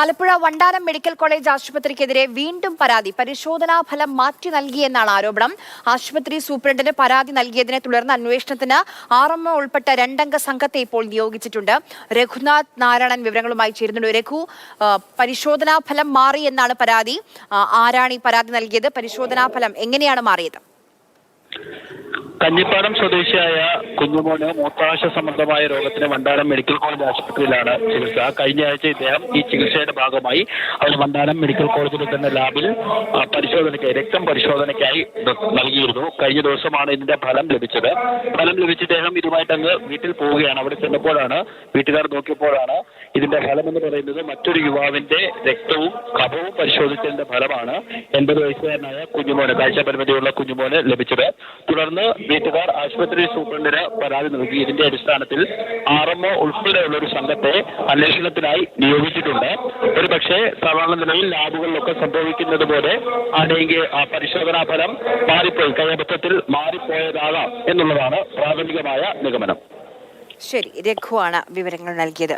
Alappuzha Vandanam medical college ആശുപത്രിക്കെതിരെ വീണ്ടും പരാതി. പരിശോധനാ ഫലം മാറ്റി നൽകിയെന്നാണ് ആരോപണം. ആശുപത്രി സൂപ്രണ്ടിന് പരാതി നൽകിയതിനെ തുടർന്ന് അന്വേഷണത്തിന് ആർ എം ഉൾപ്പെട്ട രണ്ടംഗ സംഘത്തെ ഇപ്പോൾ നിയോഗിച്ചിട്ടുണ്ട്. രഘുനാഥ് നാരായണൻ വിവരങ്ങളുമായി ചേരുന്നുണ്ട്. രഘു പരിശോധനാ ഫലം മാറി എന്നാണ് പരാതി. ആരാണ് ഈ പരാതി നൽകിയത്? പരിശോധനാ ഫലം എങ്ങനെയാണ് മാറിയത്? കഞ്ഞിപ്പാടം സ്വദേശിയായ കുഞ്ഞുമോന് മൂത്രാശ സംബന്ധമായ രോഗത്തിന് വണ്ടാനം മെഡിക്കൽ കോളേജ് ആശുപത്രിയിലാണ് ചികിത്സ. കഴിഞ്ഞ ആഴ്ച ഇദ്ദേഹം ഈ ചികിത്സയുടെ ഭാഗമായി അവർ വണ്ടാനം മെഡിക്കൽ കോളേജിൽ തന്നെ ലാബിൽ പരിശോധനയ്ക്കായി രക്തം പരിശോധനയ്ക്കായി നൽകിയിരുന്നു. കഴിഞ്ഞ ദിവസമാണ് ഇതിന്റെ ഫലം ലഭിച്ചത്. ഫലം ലഭിച്ച ഇദ്ദേഹം ഇതുമായിട്ട് അങ്ങ് വീട്ടിൽ പോവുകയാണ്. അവിടെ ചെന്നപ്പോഴാണ് വീട്ടുകാർ നോക്കിയപ്പോഴാണ് ഇതിന്റെ ഫലം എന്ന് പറയുന്നത് മറ്റൊരു യുവാവിന്റെ രക്തവും കഫവും പരിശോധിച്ചതിന്റെ ഫലമാണ്. എൺപത് വയസ്സുകാരനായ കുഞ്ഞുമോന് കാഴ്ച പരിമിതിയുള്ള കുഞ്ഞുമോന് ലഭിച്ചത്. തുടർന്ന് വീട്ടുകാർ ആശുപത്രി സൂപ്രണ്ടിന് പരാതി നൽകി. ഇതിന്റെ അടിസ്ഥാനത്തിൽ ആർ എം ഒ ഉൾപ്പെടെയുള്ള ഒരു സംഘത്തെ അന്വേഷണത്തിനായി നിയോഗിച്ചിട്ടുണ്ട്. ഒരു പക്ഷേ സാധാരണ നിലയിൽ ലാബുകളിലൊക്കെ സംഭവിക്കുന്നത് പോലെ ആ പരിശോധനാ ഫലം മാറിപ്പോയി. കൈയബദ്ധത്തിൽ മാറിപ്പോയതാകാം എന്നുള്ളതാണ് പ്രാഥമികമായ നിഗമനം. ശരി രഘുവാണ് വിവരങ്ങൾ നൽകിയത്.